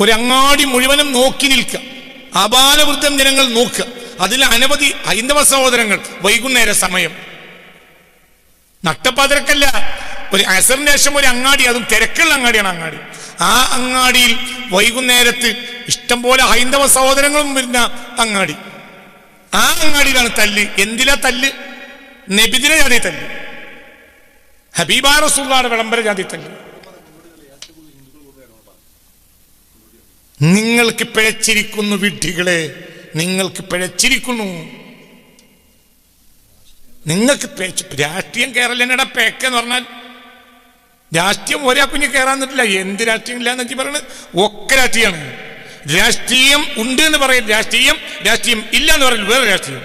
ഒരു അങ്ങാടി മുഴുവനും നോക്കി നിൽക്കുക. അപാലവൃദ്ധം ജനങ്ങൾ നോക്കുക. അതിൽ അനവധി ഹൈന്ദവ സഹോദരങ്ങൾ വൈകുന്നേര സമയം. നട്ടപ്പാതിരക്കല്ല ഒരു അസറിന് ശേഷം ഒരു അങ്ങാടി അതും തിരക്കുള്ള അങ്ങാടിയാണ് അങ്ങാടി. ആ അങ്ങാടിയിൽ വൈകുന്നേരത്ത് ഇഷ്ടംപോലെ ഹൈന്ദവ സഹോദരങ്ങളും വരുന്ന അങ്ങാടി. ആ അങ്ങാടിയിലാണ് തല്ല്. എന്തിലാ തല്ല്? നബിദിന ജാതി തല്ല്. ഹബീബാ റസൂള്ളാടെ വിളംബര ജാതി തല്ല്. നിങ്ങൾക്ക് പിഴച്ചിരിക്കുന്നു വിഡ്ഢികളെ നിങ്ങൾക്ക് പിഴച്ചിരിക്കുന്നു. നിങ്ങൾക്ക് രാഷ്ട്രീയം കേരളനട പേക്കെന്ന് പറഞ്ഞാൽ. രാഷ്ട്രീയം ഒരാ കുഞ്ഞ് കയറാൻ നിന്നിട്ടില്ല. എന്ത് രാഷ്ട്രീയം ഇല്ല എന്നൊക്കെ പറയുന്നത് ഒക്കെ രാഷ്ട്രീയമാണ്. രാഷ്ട്രീയം ഉണ്ട് എന്ന് പറയും രാഷ്ട്രീയം രാഷ്ട്രീയം ഇല്ല എന്ന് പറയും വേറെ രാഷ്ട്രീയം.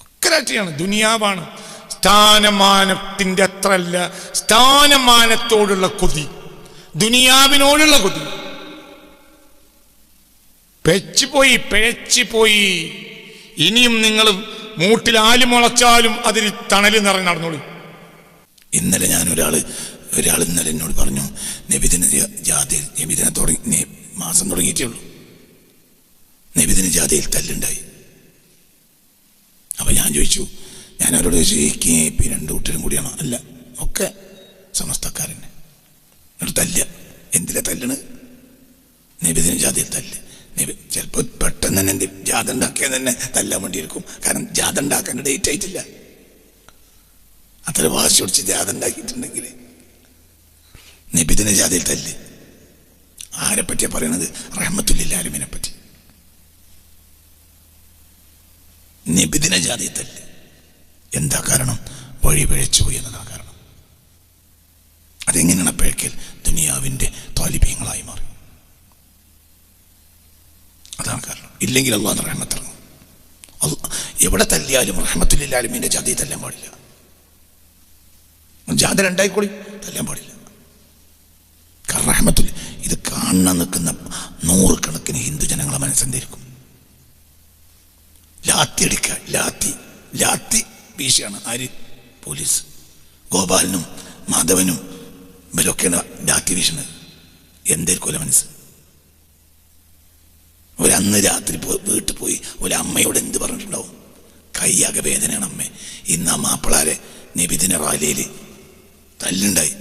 ഒക്കെ രാഷ്ട്രീയമാണ്. ദുനിയാവാണ്. സ്ഥാനമാനത്തിന്റെ അത്രല്ല സ്ഥാനമാനത്തോടുള്ള കൊതി. ദുനിയാവിനോടുള്ള കൊതി. പെച്ചുപോയി പിഴച്ചുപോയി ഇനിയും നിങ്ങൾ മൂട്ടിൽ ആൽ മുളച്ചാലും അതിൽ തണൽ നിറഞ്ഞ് നടന്നോളൂ. ഇന്നലെ ഞാൻ ഒരാൾ ഒരാൾ ഇന്നലെ എന്നോട് പറഞ്ഞു നബിദിന ജാതി നബിദിന തുടങ്ങി മാസം തുടങ്ങിയിട്ടേ ഉള്ളൂ. നബിദിന ജാതിയിൽ തല്ലുണ്ടായി. അപ്പം ഞാൻ ചോദിച്ചു ഞാൻ അവരോട് ചോദിച്ചു ഈ കെ പി രണ്ട് കുട്ടികളും കൂടിയാണോ? അല്ല ഒക്കെ സമസ്തക്കാരന്റെ എന്നിട്ട് തല്ല എന്തിലാ തല്ലണ്? നബിദിന ജാതിയിൽ തല്ല്. നബി ചിലപ്പോൾ പെട്ടെന്ന് തന്നെ എന്ത് ജാഥ ഉണ്ടാക്കിയാൽ തന്നെ തല്ലാൻ വേണ്ടിയിരിക്കും. കാരണം ജാഥ ഉണ്ടാക്കാൻ ഡേറ്റ് ആയിട്ടില്ല. അത്ര വാശി പിടിച്ച് ജാഥ ഉണ്ടാക്കിയിട്ടുണ്ടെങ്കിൽ നബിദിന ജാഥയിൽ തല്ല്. ആരെ പറ്റിയാ പറയണത് റഹ്മത്തുല്ലാലുമിനെ പറ്റി. നബിദിന ജാഥയിൽ തല്ല്. എന്താ കാരണം? വഴി പിഴച്ചു പോയി എന്നതാ കാരണം. അതെങ്ങനെയാണ് പിഴക്കൽ ദുനിയാവിന്റെ താലിപ്യങ്ങളായി മാറി. അതാണ് കാരണം ഇല്ലെങ്കിൽ അള്ളാഹ് റഹ്മത്തിറങ്ങും അള്ളാ- എവിടെ തല്ലിയാലും റഹ്മത്തുല്ലാലുമിന്റെ ജാതി തല്ലാൻ പാടില്ല. ജാതി രണ്ടായിക്കോളി തല്ലാൻ പാടില്ല. കാരണം റഹ്മത്തുല്ല ഇത് കാണാൻ നിൽക്കുന്ന നൂറുകണക്കിന് ഹിന്ദു ജനങ്ങളെ മനസ്സെന്തായിരിക്കും ലാത്തി അടിക്കുക ലാത്തി ലാത്തി വീശിയാണ് ആര്? പോലീസ്. ഗോപാലനും മാധവനും ഇവരൊക്കെയാണ് ലാത്തി വീശുന്നത് എന്തേക്കുമല്ല മനസ്സ്? ഒരന്ന് രാത്രി വീട്ടിൽ പോയി ഒരു അമ്മയോട് എന്ത് പറഞ്ഞിട്ടുണ്ടാവും? കയ്യാകെ വേദനയാണ് അമ്മ. ഇന്ന് ആ മാപ്പിളാരെ നബിദിന റാലിയിൽ തല്ലുണ്ടായി.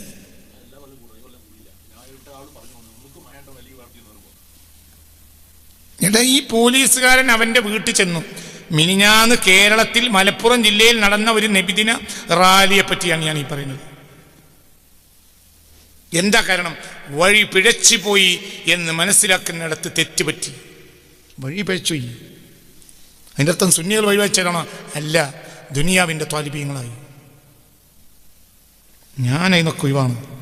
എന്നിട്ട് ഈ പോലീസുകാരൻ അവന്റെ വീട്ടിൽ ചെന്നു. മിനിഞ്ഞാന്ന് കേരളത്തിൽ മലപ്പുറം ജില്ലയിൽ നടന്ന ഒരു നബിദിന റാലിയെ പറ്റിയാണ് ഞാൻ ഈ പറയുന്നത്. എന്താ കാരണം? വഴി പിഴച്ചു പോയി എന്ന് മനസ്സിലാക്കുന്നിടത്ത് തെറ്റുപറ്റി വഴി പിഴച്ചുപോയി അതിന്റെ അർത്ഥം സുന്നികൾ വഴിവെച്ചതാണോ. അല്ല ദുനിയാവിന്റെ താലിബീങ്ങളായി ഞാൻ അതിനൊക്കെ ഒഴിവാണ്.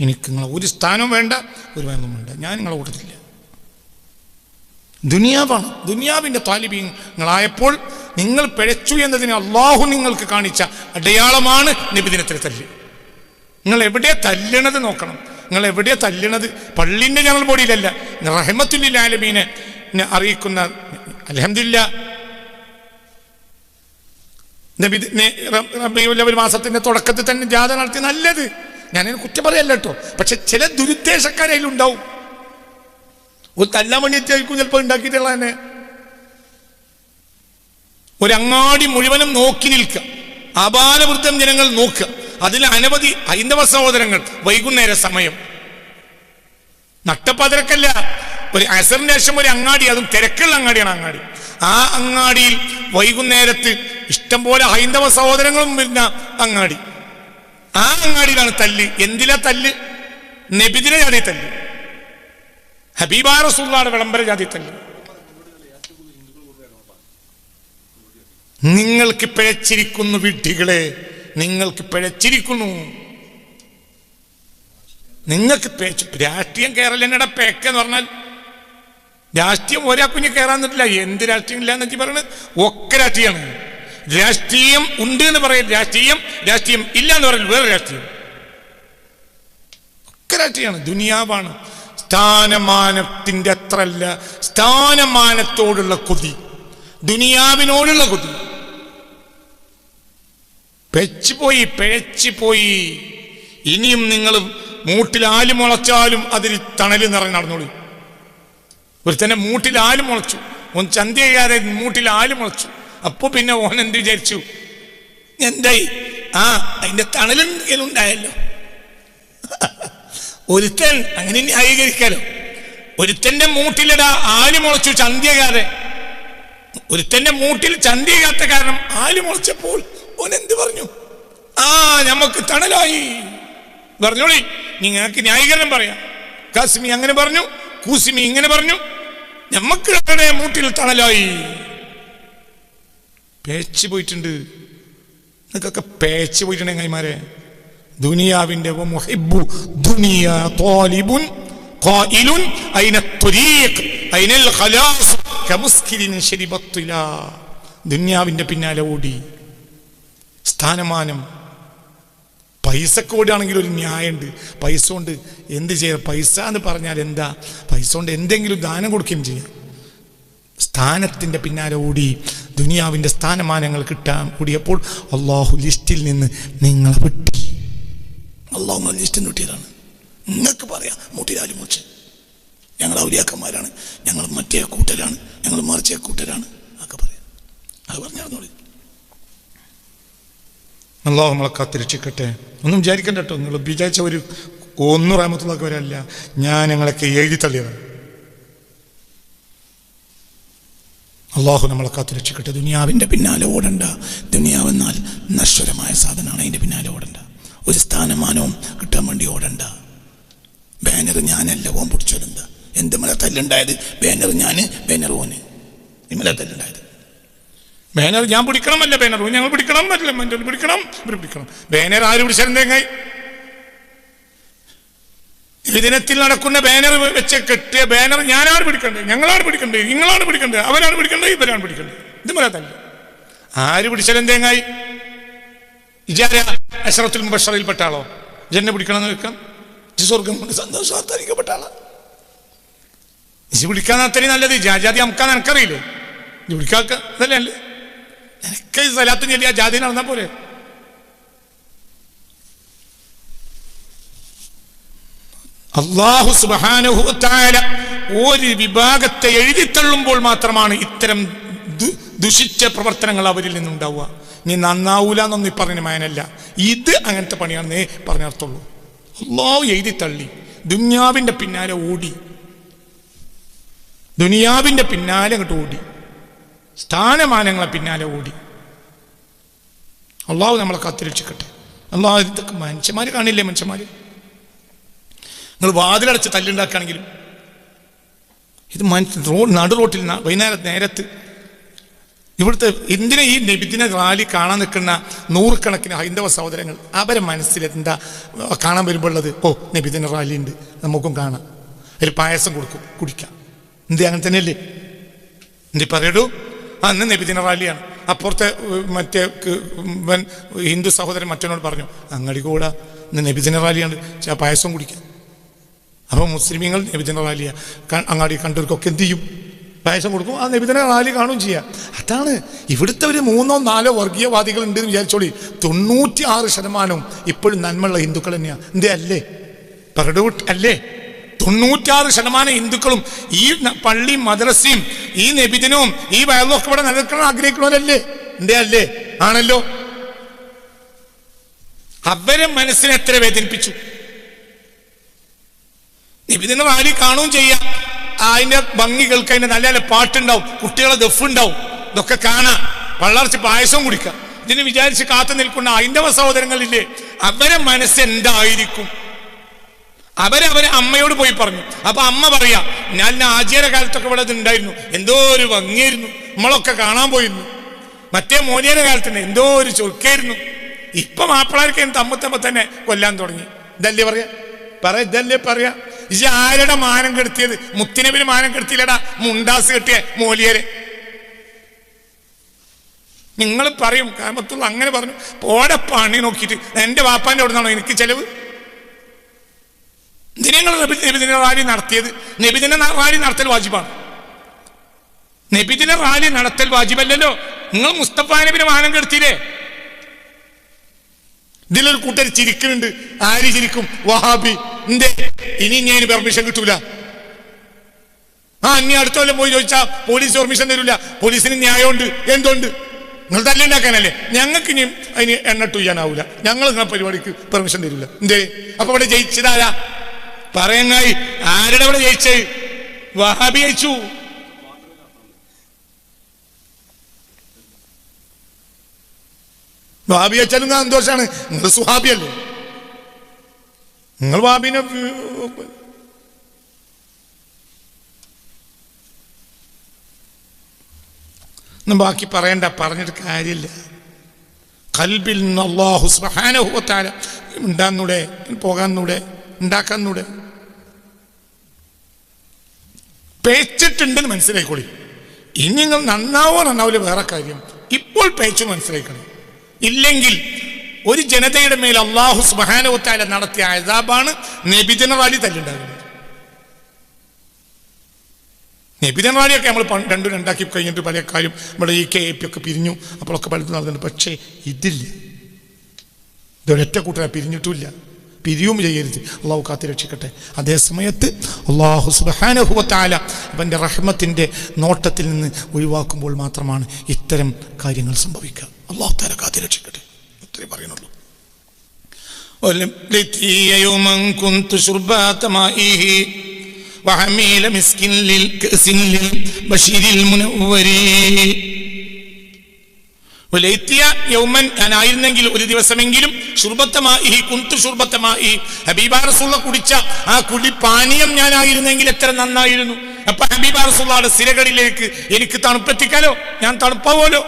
എനിക്ക് നിങ്ങളെ ഒരു സ്ഥാനവും വേണ്ട ഒരു വേണം വേണ്ട. ഞാൻ നിങ്ങളെ കൂട്ടത്തില്ല ദുനിയാവാണ്. ദുനിയാവിന്റെ താലിബീങ്ങളായപ്പോൾ നിങ്ങൾ പിഴച്ചു എന്നതിന് അള്ളാഹു നിങ്ങൾക്ക് കാണിച്ച അടയാളമാണ് നിബിദിനത്തിലെ തല്ല്. നിങ്ങൾ എവിടെ തല്ലണത് നോക്കണം. നിങ്ങൾ എവിടെ തല്ലണത്? പള്ളിന്റെ ഞങ്ങൾ ബോഡിയിലല്ല റഹമത്തുല്ലാലമീനെ അറിയിക്കുന്ന അലഹമില്ല ഒരു മാസത്തിന്റെ തുടക്കത്തിൽ തന്നെ ജാഥ നടത്തി നല്ലത്. ഞാനതിന് കുറ്റം പറയല്ല കേട്ടോ. പക്ഷെ ചില ദുരുദ്ദേശക്കാർ അതിലുണ്ടാവും. ഒരു തല്ലാൻ വേണ്ടിയിട്ടായിരിക്കും ചിലപ്പോൾ ഉണ്ടാക്കിയിട്ടുള്ള തന്നെ. ഒരങ്ങാടി മുഴുവനും നോക്കി നിൽക്കുക. അപാലവൃദ്ധം ജനങ്ങൾ നോക്കുക. അതിൽ അനവധി ഹൈന്ദവ സഹോദരങ്ങൾ വൈകുന്നേര സമയം. നട്ടപ്പതിരക്കല്ല ഒരു അസറിന് ശേഷം ഒരു അങ്ങാടി അതും തിരക്കുള്ള അങ്ങാടിയാണ് അങ്ങാടി. ആ അങ്ങാടിയിൽ വൈകുന്നേരത്ത് ഇഷ്ടംപോലെ ഹൈന്ദവ സഹോദരങ്ങളും വരുന്ന അങ്ങാടി. ആ അങ്ങാടിയിലാണ് തല്ല്. എന്തിലാ തല്ല്? നബിദിന ജാതി തല്ല്. ഹബീബാറസുള്ള വിളംബര ജാതി തല്ല്. നിങ്ങൾക്ക് പിഴച്ചിരിക്കുന്നു വിഡ്ഢികളെ. നിങ്ങൾക്ക് പിഴച്ചിരിക്കുന്നു. നിങ്ങൾക്ക് രാഷ്ട്രീയം പേക്ക് എന്ന് പറഞ്ഞാൽ. രാഷ്ട്രീയം ഒരാ കുഞ്ഞ് കയറാൻ എന്ത് രാഷ്ട്രീയം ഇല്ല എന്ന് പറയുന്നത് ഒക്കെ രാഷ്ട്രീയമാണ് രാഷ്ട്രീയം ഉണ്ട് എന്ന് പറയും രാഷ്ട്രീയം രാഷ്ട്രീയം ഇല്ല എന്ന് പറയും വേറെ രാഷ്ട്രീയം. ഒക്കെ രാഷ്ട്രീയമാണ് ദുനിയാവാണ്. സ്ഥാനമാനത്തിന്റെ അത്രല്ല. സ്ഥാനമാനത്തോടുള്ള കൊതി. ദുനിയാവിനോടുള്ള കൊതി. പെച്ചു പോയി പിഴച്ചു പോയി ഇനിയും നിങ്ങൾ മൂട്ടിൽ ആൽ മുളച്ചാലും അതിൽ തണൽ നിറഞ്ഞ് നടന്നോളൂ. ഒരുത്തന്നെ മൂട്ടിൽ ആൽ മുളച്ചു. ഓൻ ചന്തയാതെ മൂട്ടിൽ ആൽ മുളച്ചു. അപ്പൊ പിന്നെ ഓൻ എന്ത് വിചാരിച്ചു? എന്തായി ആ അതിന്റെ തണലെന്തെങ്കിലും ഉണ്ടായല്ലോ. ഒരുത്തൻ അങ്ങനെ ന്യായീകരിക്കാലോ? ഒരുത്തന്റെ മൂട്ടിലിടാ ആൽ മുളച്ചു ചന്തിയകാതെ. ഒരുത്തന്റെ മൂട്ടിൽ ചന്തിയാത്ത കാരണം ആൽ മുളച്ചപ്പോൾ ഓൻ എന്ത് പറഞ്ഞു ആ നമുക്ക് തണലായി പറഞ്ഞോളി നിങ്ങൾക്ക് ന്യായീകരണം പറയാം കാസിമി അങ്ങനെ പറഞ്ഞു കൂസിമി ഇങ്ങനെ പറഞ്ഞു ഞമ്മക്ക് അവിടെ മൂട്ടിൽ തണലായി പേച്ച് പോയിട്ടുണ്ട് നിങ്ങൾക്കൊക്കെ പേച്ച് പോയിട്ടുണ്ട് കൈമാരെ ദുനിയാവിന്റെ മുഹിബ്ബു ദുനിയ طالبٌ قائل أين الطريق أين الخلاص كمسكر شرب الطلا ദുനിയാവിന്റെ പിന്നാലെ ഓടി സ്ഥാനമാനം. പൈസക്ക് കൂടിയാണെങ്കിൽ ഒരു ന്യായമുണ്ട്. പൈസ കൊണ്ട് എന്ത് ചെയ്യാം? പൈസ എന്ന് പറഞ്ഞാൽ എന്താ? പൈസ കൊണ്ട് എന്തെങ്കിലും ദാനം കൊടുക്കുകയും ചെയ്യാം. സ്ഥാനത്തിന്റെ പിന്നാലെ ഓടി ദുനിയാവിന്റെ സ്ഥാനമാനങ്ങൾ കിട്ടാൻ കൂടിയപ്പോൾ അള്ളാഹു ലിസ്റ്റിൽ നിന്ന് നിങ്ങളെ വിട്ടി. അള്ളാഹു ലിസ്റ്റിൽ വിട്ടിയതാണ്. നിങ്ങൾക്ക് പറയാം മുട്ടിരാജ് മുറിച്ച് ഞങ്ങൾ ഔലിയാക്കന്മാരാണ്. ഞങ്ങൾ മറ്റേ കൂട്ടരാണ്. ഞങ്ങൾ മറിച്ചേ കൂട്ടരാണ്. ഒക്കെ പറയാം. അത് പറഞ്ഞാൽ അള്ളാഹു നമ്മളെ കാത്തിരക്ഷിക്കട്ടെ. ഒന്നും വിചാരിക്കണ്ട കേട്ടോ നിങ്ങൾ വിചാരിച്ച ഒരു ഒന്നും റാമത്തുള്ളക്ക് വരല്ല. ഞാൻ ഞങ്ങളൊക്കെ എഴുതി തള്ളിയതാണ്. അള്ളാഹു നമ്മളെ കാത്തുരക്ഷിക്കട്ടെ. ദുനിയാവിന്റെ പിന്നാലെ ഓടണ്ട. ദുനിയാവെന്നാൽ നശ്വരമായ സാധനമാണ്. അതിന്റെ പിന്നാലെ ഓടണ്ട. ഒരു സ്ഥാനമാനവും കിട്ടാൻ വേണ്ടി ഓടണ്ട. ബാനർ ഞാനല്ല ഓൻ പിടിച്ചോലെന്താ എന്ത് മല തല്ലുണ്ടായത്? ബാനർ ഞാൻ ബാനർ ഓന്. ഇമ്മല തല്ലുണ്ടായത്. ബാനർ ഞാൻ പിടിക്കണമല്ല ബാനർ. ഞങ്ങൾ പിടിക്കണം അല്ല മറ്റൊരു പിടിക്കണം ഇവർ പിടിക്കണം. ബാനർ ആര് പിടിച്ചാലും ദിനത്തിൽ നടക്കുന്ന ബാനർ വെച്ച് കെട്ടിയ ബാനർ ഞാനാണ് പിടിക്കേണ്ടത്. ഞങ്ങളാണ് പിടിക്കേണ്ടത്. നിങ്ങളാണ് പിടിക്കേണ്ടത്. അവരാണ് പിടിക്കേണ്ടത്. ഇവരാണ് പിടിക്കേണ്ടത്. ഇത് പറയാതല്ല ആര് പിടിച്ചാലും തേങ്ങായി ഇജാര അഷറത്തുൽ മുബഷറിൽപ്പെട്ട ആളോ? ജന്നെ പിടിക്കണമെന്ന് വെക്കാം. സ്വർഗം കൊണ്ട് സന്തോഷാത്തരിക്കപ്പെട്ട ആളാ. ഇജ് പിടിക്കാൻ അത്രയും നല്ലത്. ജാജാതി നമുക്കാൻ എനിക്കറിയില്ലേ. ഇജ് പിടിക്കാക്ക അതല്ലേ അല്ലേ നിനക്ക് ചൊല്ലി ചെല്ലിയ ജാതി നടന്നാ പോലെ അള്ളാഹു സുബാനുഹു ഒരു വിഭാഗത്തെ എഴുതിത്തള്ളുമ്പോൾ മാത്രമാണ് ഇത്തരം ദുഷിച്ച പ്രവർത്തനങ്ങൾ അവരിൽ നിന്നുണ്ടാവുക. നീ നന്നാവൂല എന്നൊന്നും പറഞ്ഞു മാനല്ല. ഇത് അങ്ങനത്തെ പണിയാണെന്നേ പറഞ്ഞർത്തുള്ളൂ. അള്ളാഹു എഴുതിത്തള്ളി ദുന്യാവിന്റെ പിന്നാലെ ഓടി. ദുനിയാവിന്റെ പിന്നാലെ അങ്ങോട്ട് ഓടി. സ്ഥാനമാനങ്ങളെ പിന്നാലെ ഓടി. അള്ളാഹു നമ്മളെ കാത്തിരക്ഷിക്കട്ടെ. അള്ളാഹു ഇതൊക്കെ മനുഷ്യന്മാർ കാണില്ലേ മനുഷ്യന്മാർ നിങ്ങൾ വാതിലടച്ച് തല്ലുണ്ടാക്കുകയാണെങ്കിലും ഇത് മനുഷ്യ റോഡ് നടു റോട്ടിൽ വൈകുന്നേരം നേരത്ത് ഇവിടുത്തെ എന്തിനെ ഈ നബിദിന റാലി കാണാൻ നിൽക്കുന്ന നൂറുകണക്കിന് ഹൈന്ദവ സഹോദരങ്ങൾ അവരെ മനസ്സിൽ എന്താ കാണാൻ വരുമ്പോൾ ഉള്ളത് ഓ നബിദിന റാലി ഉണ്ട്. നമുക്കും കാണാം. ഒരു പായസം കൊടുക്കും കുടിക്കാം. എന്ത് അങ്ങനെ തന്നെയല്ലേ? എന്തി പറയടൂ? ആ ഇന്ന് നബിദിന റാലിയാണ്. അപ്പുറത്തെ മറ്റേ ഇവൻ ഹിന്ദു സഹോദരൻ മറ്റവനോട് പറഞ്ഞു അങ്ങടി കൂടാ ഇന്ന് നബിദിന റാലിയാണ് പായസം കുടിക്കാം. അപ്പോൾ മുസ്ലിമീങ്ങൾ നബിദിന റാലിയ. അങ്ങാടി കണ്ടവർക്കൊക്കെ എന്ത് ചെയ്യും? പായസം കൊടുക്കും ആ നബിദിന റാലി കാണുകയും ചെയ്യാം. അതാണ് ഇവിടുത്തെ ഒരു മൂന്നോ നാലോ വർഗീയവാദികൾ ഉണ്ട് എന്ന് വിചാരിച്ചോളി. തൊണ്ണൂറ്റി ആറ് ശതമാനവും ഇപ്പോഴും നന്മയുള്ള ഹിന്ദുക്കൾ തന്നെയാണ് എന്തേ അല്ലേ? പറടൂട്ട് അല്ലേ? തൊണ്ണൂറ്റാറ് ശതമാനം ഹിന്ദുക്കളും ഈ പള്ളി മദ്രസയും ഈ നബിദിനവും ഈ വയലൊക്കെ ഇവിടെ നിലനിൽക്കണം ആഗ്രഹിക്കണവരല്ലേ എന്തേ അല്ലേ? ആണല്ലോ. അവരെ മനസ്സിനെ എത്ര വേദനിപ്പിച്ചു? നബിദിന വാരി കാണുകയും ചെയ്യാം. അതിന്റെ ഭംഗികൾക്ക് അതിന്റെ നല്ല നല്ല പാട്ടുണ്ടാവും. കുട്ടികളെ ദഫ് ഉണ്ടാവും ഇതൊക്കെ കാണാം. പള്ളർച്ച് പായസവും കുടിക്കാം. ഇതിന് വിചാരിച്ച് കാത്തു നിൽക്കുന്ന ഹൈന്ദവ സഹോദരങ്ങളില്ലേ അവരെ മനസ്സ് എന്തായിരിക്കും? അവരവരെ അമ്മയോട് പോയി പറഞ്ഞു. അപ്പൊ അമ്മ പറയാ ഞാൻ ആചാര കാലത്തൊക്കെ ഇവിടെ ഉണ്ടായിരുന്നു എന്തോ ഒരു ഭംഗിയായിരുന്നു. നമ്മളൊക്കെ കാണാൻ പോയിരുന്നു. മറ്റേ മോനിയുടെ കാലത്തുണ്ട് എന്തോ ഒരു ചൊക്കായിരുന്നു ഇപ്പൊ മാപ്പിളാർക്ക് തമ്മത്തമ്മ തന്നെ കൊല്ലാൻ തുടങ്ങി. ഇതല്ലേ പറയാ? പറ ഇതല്ലേ പറയാ? ഇജ് ആരുടെ മാനം കെടുത്തിയത്? മുത്തിനബിന് മാനം കെടുത്തില്ലടാ മുണ്ടാസ് കെട്ടിയ മോലിയരെ. നിങ്ങൾ പറയും കാമത്തുള്ള അങ്ങനെ പറഞ്ഞു. പോടെ പണി നോക്കിയിട്ട് എന്റെ വാപ്പാന്റെ അവിടെ നിന്നാണോ എനിക്ക് ചെലവ്? എന്തിനാ നിങ്ങൾ നബിദിന റാലി നടത്തിയത് നബിദിന റാലി നടത്തൽ വാജിബാണ്. നബിദിന റാലി നടത്തൽ വാജിബല്ലല്ലോ. നിങ്ങൾ മുസ്തഫ നബിന് മാനം കെടുത്തിയില്ലേ? ഇതിലൊരു കൂട്ടർ ചിരിക്കുന്നുണ്ട്. ആര് ചിരിക്കും? വഹാബി. എന്തേ? ഇനി ഞാൻ പെർമിഷൻ കിട്ടൂല. ആ ഇനി അടുത്ത കൊല്ലം പോയി ചോദിച്ചാ പോലീസ് പെർമിഷൻ തരൂല. പോലീസിന് ന്യായമുണ്ട്. എന്തുണ്ട്? നിങ്ങൾ തല്ലുണ്ടാക്കാനല്ലേ ഞങ്ങൾക്ക് ഇനിയും അതിന് എണ്ണ ടൂ ചെയ്യാനാവൂല ഞങ്ങൾ നിങ്ങളെ പരിപാടിക്ക് പെർമിഷൻ തരൂല. എന്തേ? അപ്പൊ ഇവിടെ ജയിച്ചതാരാ? പറയങ്ങായി ആരുടെ അവിടെ ജയിച്ച്? വഹാബി ജയിച്ചു. വഹാബി ജയിച്ചാലും സന്തോഷാണ്. നിങ്ങൾ സുഹാബിയല്ലേ നിങ്ങൾ ഒന്നും ബാക്കി പറയണ്ട പറഞ്ഞിട്ട് കാര്യമില്ല. കൽബിൽ നിന്ന് അള്ളാഹു സുബ്ഹാനഹുവത്താല ഉണ്ടാന്നൂടെ പോകാന്നൂടെ ഉണ്ടാക്കാന്നൂടെ പേച്ചിട്ടുണ്ടെന്ന് മനസ്സിലായിക്കോളി. ഇനി നിങ്ങൾ നന്നാവോ നന്നാവില്ല വേറെ കാര്യം. ഇപ്പോൾ പേച്ചു മനസ്സിലാക്കണം ഇല്ലെങ്കിൽ ഒരു ജനതയുടെ മേൽ അള്ളാഹു സുബാനുവത്താല നടത്തിയ അഴതാബാണ് നബിജനറാലി തല്ലുണ്ടാകുന്നത്. നബിജനറാലിയൊക്കെ നമ്മൾ രണ്ടും രണ്ടാക്കി കഴിഞ്ഞിട്ട് പല കാര്യം നമ്മുടെ ഈ കെ പി ഒക്കെ പിരിഞ്ഞു. അപ്പോഴൊക്കെ പലതും നടന്നിട്ടുണ്ട്. പക്ഷേ ഇതില്ല. ഇതൊരൊറ്റ കൂട്ടരെ പിരിഞ്ഞിട്ടുമില്ല. പിരിയും ചെയ്യരുത് അള്ളാഹു കാത്തി രക്ഷിക്കട്ടെ അതേ സമയത്ത് അള്ളാഹു സുബാനുഭവത്താല അവൻ്റെ റഹ്മത്തിൻ്റെ നോട്ടത്തിൽ നിന്ന് ഒഴിവാക്കുമ്പോൾ മാത്രമാണ് ഇത്തരം കാര്യങ്ങൾ സംഭവിക്കുക അള്ളാഹു താല കാത്തി രക്ഷിക്കട്ടെ അത്രേ പറയുന്നുള്ളൂ ولتي يوما كنت شربات مائه وحميل مسك للكأس للبشير المنور ഒലൈത്തിയ യൗമൻ ഞാനായിരുന്നെങ്കിൽ ഒരു ദിവസമെങ്കിലും ശുർബത്തമായി കുന്തു ശുർബത്തമായി ഹബീബ റസൂള്ള കുടിച്ച ആ കുടി പാനീയം ഞാനായിരുന്നെങ്കിൽ എത്ര നന്നായിരുന്നു. അപ്പൊ ഹബീബ റസൂള്ളയുടെ സിരകളിലേക്ക് എനിക്ക് തണുപ്പെത്തിക്കാലോ? ഞാൻ തണുപ്പാവോലോ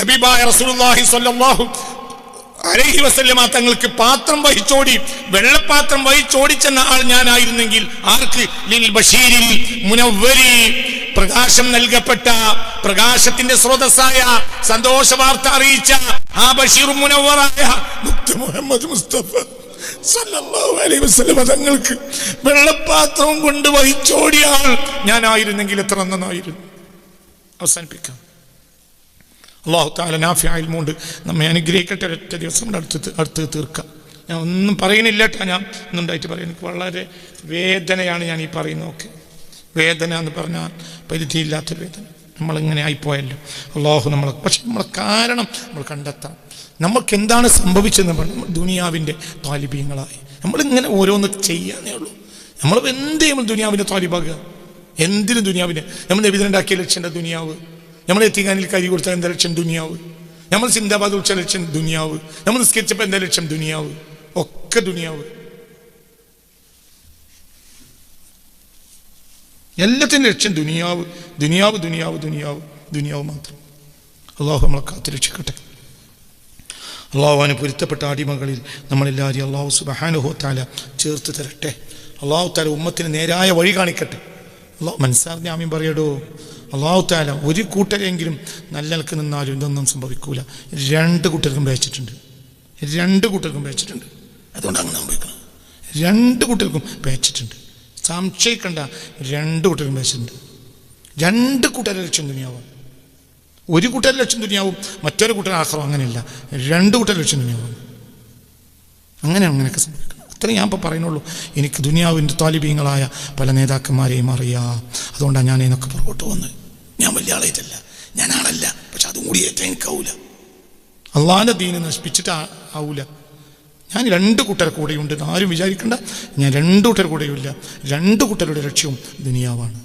ഹബീബായ റസൂലുള്ളാഹി സ്വല്ലല്ലാഹു വസല്ലമ തങ്ങൾക്ക് പാത്രം വഹിച്ചോടി വെള്ളപ്പാത്രം വഹിച്ചോടിച്ചെന്ന ആൾ ഞാനായിരുന്നെങ്കിൽ ആർക്ക്? ബഷീരിൽ മുനവ്വരി പ്രകാശം നൽകപ്പെട്ട പ്രകാശത്തിന്റെ സ്രോതസ്സായ സന്തോഷ വാർത്ത അറിയിച്ച ആ ബഷീർ മുനവറായ മുക്തി മുഹമ്മദ് മുസ്തഫ തങ്ങൾക്ക് വെള്ളപ്പാത്രവും കൊണ്ട് വഹിച്ചോടിയാൽ ഞാനായിരുന്നെങ്കിൽ എത്ര നന്നായിരുന്നു. അവസാനിപ്പിക്കാം. അള്ളാഹു താല മുണ്ട് നമ്മെ അനുഗ്രഹിക്കട്ടെ ഒറ്റ ദിവസം അടുത്ത് അടുത്ത് തീർക്കാം. ഞാൻ ഒന്നും പറയുന്നില്ല കേട്ടോ ഞാൻ ഒന്നുണ്ടായിട്ട് പറയാം എനിക്ക് വളരെ വേദനയാണ് ഞാൻ ഈ പറയുന്നത് പറയുന്നതൊക്കെ വേദന എന്ന് പറഞ്ഞാൽ പരിധിയില്ലാത്ത വേദന. നമ്മളിങ്ങനെ ആയിപ്പോയല്ലോ. അള്ളാഹു നമ്മളെ പക്ഷെ നമ്മൾ കാരണം നമ്മൾ കണ്ടെത്താം. നമുക്ക് എന്താണ് സംഭവിച്ചതെന്ന് പറഞ്ഞാൽ ദുനിയാവിന്റെ താലിബീങ്ങളായി. നമ്മളിങ്ങനെ ഓരോന്ന് ചെയ്യാന്നേ ഉള്ളൂ. നമ്മൾ എന്ത് നമ്മൾ ദുനിയാവിന്റെ താലിബാകുക? എന്തിനും ദുനിയാവിന്റെ? നമ്മൾ നബിതനുണ്ടാക്കിയ ലക്ഷ്യന്റെ ദുനിയാവ്. നമ്മൾ എത്തിക്കാനിൽ കരി കൊടുത്താൽ എന്താ ലക്ഷ്യം? ദുനിയാവ്. നമ്മൾ സിന്ദാബാദ് വിളിച്ച ലക്ഷ്യം? ദുനിയാവ്. നമ്മൾ നിസ്കരിച്ചപ്പോൾ എന്താ ലക്ഷ്യം? ദുനിയാവ്. ഒക്കെ ദുനിയാവ്. എല്ലാത്തിന്റെ ലക്ഷ്യം ദുനിയാവ് ദുനിയാവ് ദുനിയാവ് ദുനിയാവ് ദുനിയാവ് മാത്രം. അള്ളാഹു നമ്മളെ കാത്തുരക്ഷിക്കട്ടെ അള്ളാഹുവിന് പൊരുത്തപ്പെട്ട അടിമകളിൽ നമ്മളെല്ലാവരും അള്ളാഹു സുബഹാനുഹോ താല ചേർത്ത് തരട്ടെ. അള്ളാഹു താല ഉമ്മത്തിന് നേരായ വഴി കാണിക്കട്ടെ. അള്ളാഹു മനസ്സാറിന് ആമ്യം പറയടോ? അള്ളാഹു താല ഒരു കൂട്ടരെങ്കിലും നല്ല നിലയ്ക്ക് നിന്നാലും ഇതൊന്നും സംഭവിക്കൂല. രണ്ട് കൂട്ടർക്കും പേച്ചിട്ടുണ്ട്. രണ്ട് കൂട്ടർക്കും പേച്ചിട്ടുണ്ട്. അതുകൊണ്ട് അങ്ങനെ സംഭവിക്കണം. രണ്ട് കൂട്ടർക്കും പേച്ചിട്ടുണ്ട്. സംശയിക്കണ്ട. രണ്ട് കൂട്ടരും മരിച്ചിട്ടുണ്ട് രണ്ട് കൂട്ടരെ ലക്ഷ്യം ദുനിയാവും. ഒരു കൂട്ടരുടെ ലക്ഷ്യം ദുനിയാവും മറ്റൊരു കൂട്ടർ ആഹ്റം അങ്ങനെയല്ല. രണ്ട് കൂട്ടരുടെ ലക്ഷം ദുനിയാവും. അങ്ങനെ അങ്ങനെയൊക്കെ സംഭവിക്കണം. അത്രയും ഞാൻ ഇപ്പോൾ പറയുന്നുള്ളൂ. എനിക്ക് ദുനിയാവിന്റെ താലിബീങ്ങളായ പല നേതാക്കന്മാരെയും അറിയാം. അതുകൊണ്ടാണ് ഞാൻ ഇതിനൊക്കെ പുറകോട്ട് വന്നത് ഞാൻ വലിയ ആളായിട്ടല്ല ഞാൻ പക്ഷെ അതും കൂടി ഏറ്റവും എനിക്കാവൂല. അള്ളാഹിന്റെ ദീനെ നശിപ്പിച്ചിട്ട് ആവൂല. ഞാൻ രണ്ട് കൂട്ടർ കൂടെയുണ്ട്. ആരും വിചാരിക്കണ്ട. ഞാൻ രണ്ട് കൂട്ടർ കൂടെയുമില്ല. രണ്ട് കൂട്ടരുടെ ലക്ഷ്യവും ദുനിയാവാണ്.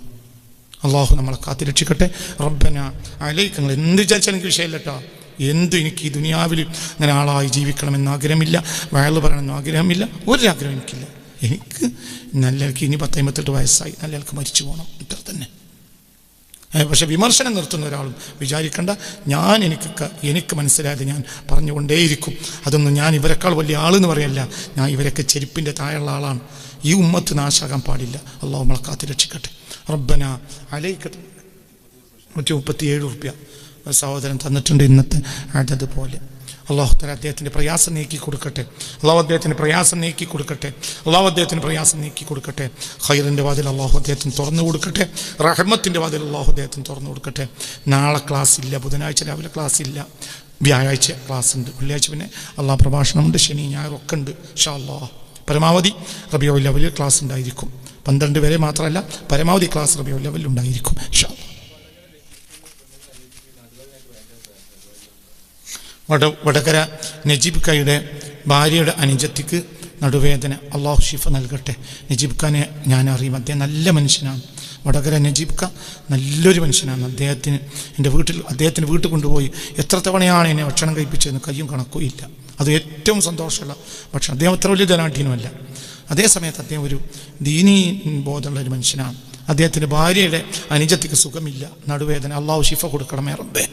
അള്ളാഹു നമ്മളെ കാത്തി രക്ഷിക്കട്ടെ. റബ്ബന അലൈക്ക്. നിങ്ങൾ എന്ത് വിചാരിച്ചാൽ എനിക്ക് വിഷയമില്ല കേട്ടോ എന്ത് എനിക്ക് ഈ ദുനിയാവിൽ അങ്ങനെ ആളായി ജീവിക്കണമെന്ന് ആഗ്രഹമില്ല. വയൽ പറയണമെന്ന് ആഗ്രഹമില്ല. ഒരാഗ്രഹം എനിക്കില്ല. എനിക്ക് നല്ല നിലയ്ക്ക് ഇനി പത്തമ്പത്തെട്ട് വയസ്സായി. നല്ല നിലയ്ക്ക് മരിച്ചു പോകണം. ഇത്ര തന്നെ. പക്ഷെ വിമർശനം നിർത്തുന്ന ഒരാളും വിചാരിക്കേണ്ട. ഞാൻ എനിക്ക് എനിക്ക് മനസ്സിലായത് ഞാൻ പറഞ്ഞുകൊണ്ടേയിരിക്കും. അതൊന്നും ഞാൻ ഇവരെക്കാൾ വലിയ ആളെന്ന് പറയല്ല. ഞാൻ ഇവരൊക്കെ ചെരുപ്പിന്റെ താഴെയുള്ള ആളാണ്. ഈ ഉമ്മത്ത് നാശാകാൻ പാടില്ല. അള്ളാഹു നമ്മളെ കാത്തി രക്ഷിക്കട്ടെ. റബ്ബന അലയിക്കട്ടെ നൂറ്റി മുപ്പത്തി ഏഴ് റുപ്യ സഹോദരൻ തന്നിട്ടുണ്ട് ഇന്നത്തെ അതത് പോലെ. അള്ളാഹു തല അദ്ദേഹത്തിന്റെ പ്രയാസം നീക്കി കൊടുക്കട്ടെ. അള്ളാഹു അദ്ദേഹത്തിന്റെ പ്രയാസം നീക്കി കൊടുക്കട്ടെ. അള്ളാഹു അദ്ദേഹത്തിന്റെ പ്രയാസം നീക്കി കൊടുക്കട്ടെ. ഹൈറിന്റെ വാതിൽ അള്ളാഹു അദ്ദേഹത്തിന് തുറന്നു കൊടുക്കട്ടെ. റഹ്മത്തിന്റെ വാതിൽ അള്ളാഹു അദ്ദേഹത്തിന് തുറന്നു കൊടുക്കട്ടെ. നാളെ ക്ലാസ് ഇല്ല ബുധനാഴ്ച രാവിലെ ക്ലാസ് ഇല്ല. വ്യാഴാഴ്ച ക്ലാസ് ഉണ്ട്. വെള്ളിയാഴ്ച പിന്നെ അള്ളാഹ് പ്രഭാഷണമുണ്ട്. ശനി ഞായറൊക്കെ ഉണ്ട് ഷാ അള്ളാഹ് പരമാവധി റബിയോ ലെവലിൽ ക്ലാസ് ഉണ്ടായിരിക്കും. പന്ത്രണ്ട് വരെ മാത്രമല്ല പരമാവധി ക്ലാസ് റബിയോ ലെവലിൽ ഉണ്ടായിരിക്കും ഷാ വട വടകര നജീബ് കയുടെ ഭാര്യയുടെ അനുജത്തിക്ക് നടുവേദന. അള്ളാഹു ഷിഫ നൽകട്ടെ. നജീബ് ഖാനെ ഞാൻ അറിയും അദ്ദേഹം നല്ല മനുഷ്യനാണ്. വടകര നജീബ് ഖാൻ നല്ലൊരു മനുഷ്യനാണ്. അദ്ദേഹത്തിന് എന്റെ വീട്ടിൽ അദ്ദേഹത്തിന് വീട്ടിൽ കൊണ്ടുപോയി എത്ര തവണയാണ് എന്നെ ഭക്ഷണം കഴിപ്പിച്ചതെന്ന് കയ്യും കണക്കും ഇല്ല. അത് ഏറ്റവും സന്തോഷമുള്ള ഭക്ഷണം. അദ്ദേഹം അത്ര വലിയ ധനാഠ്യനുമല്ല അതേസമയത്ത് അദ്ദേഹം ഒരു ദീനീ ബോധമുള്ള ഒരു മനുഷ്യനാണ്. അദ്ദേഹത്തിൻ്റെ ഭാര്യയുടെ അനുജത്തിക്ക് സുഖമില്ല നടുവേദന അള്ളാഹു ഷിഫ കൊടുക്കണമേ റബ്ബേ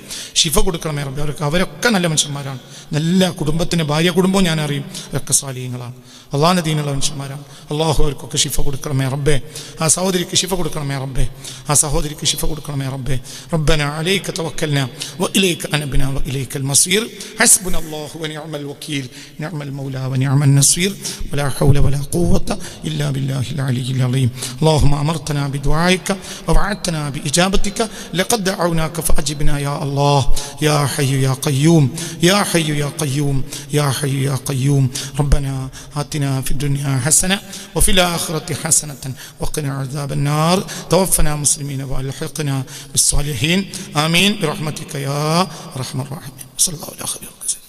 ഷിഫ കൊടുക്കണമേ റബ്ബേ അവരൊക്കെ അവരൊക്കെ നല്ല മനുഷ്യന്മാരാണ് നല്ല കുടുംബത്തിൻ്റെ ഭാര്യ കുടുംബവും ഞാൻ അറിയും അവരൊക്കെ സ്വാലീയങ്ങളാണ് അള്ളാഹിൻ്റെ ദീനുള്ള മനുഷ്യന്മാരാണ് അള്ളാഹു അവർക്കൊക്കെ ഷിഫ കൊടുക്കണമേ റബ്ബേ ആ സഹോദരിക്ക് ഷിഫ കൊടുക്കണമേ റബ്ബേ ആ സഹോദരിക്ക് ഷിഫ കൊടുക്കണമേ റബ്ബേ റബ്ബന അലൈക തവക്കൽന وإليك أنبنا وإليك المصير حسبنا الله ونعم الوكيل نعم المولى ونعم النصير ولا حول ولا قوة إلا بالله العلي العظيم اللهم أمرتنا بدعائك ووعدتنا بإجابتك. لقد دعوناك فأجبنا يا الله. يا حي يا قيوم يا حي يا قيوم يا حي يا قيوم. ربنا آتنا في الدنيا حسنة وفي الآخرة حسنة وقنا عذاب النار. توفنا مسلمين وألحقنا بالصالحين. آمين. برحمتك يا أرحم الراحمين. صلى الله عليه وسلم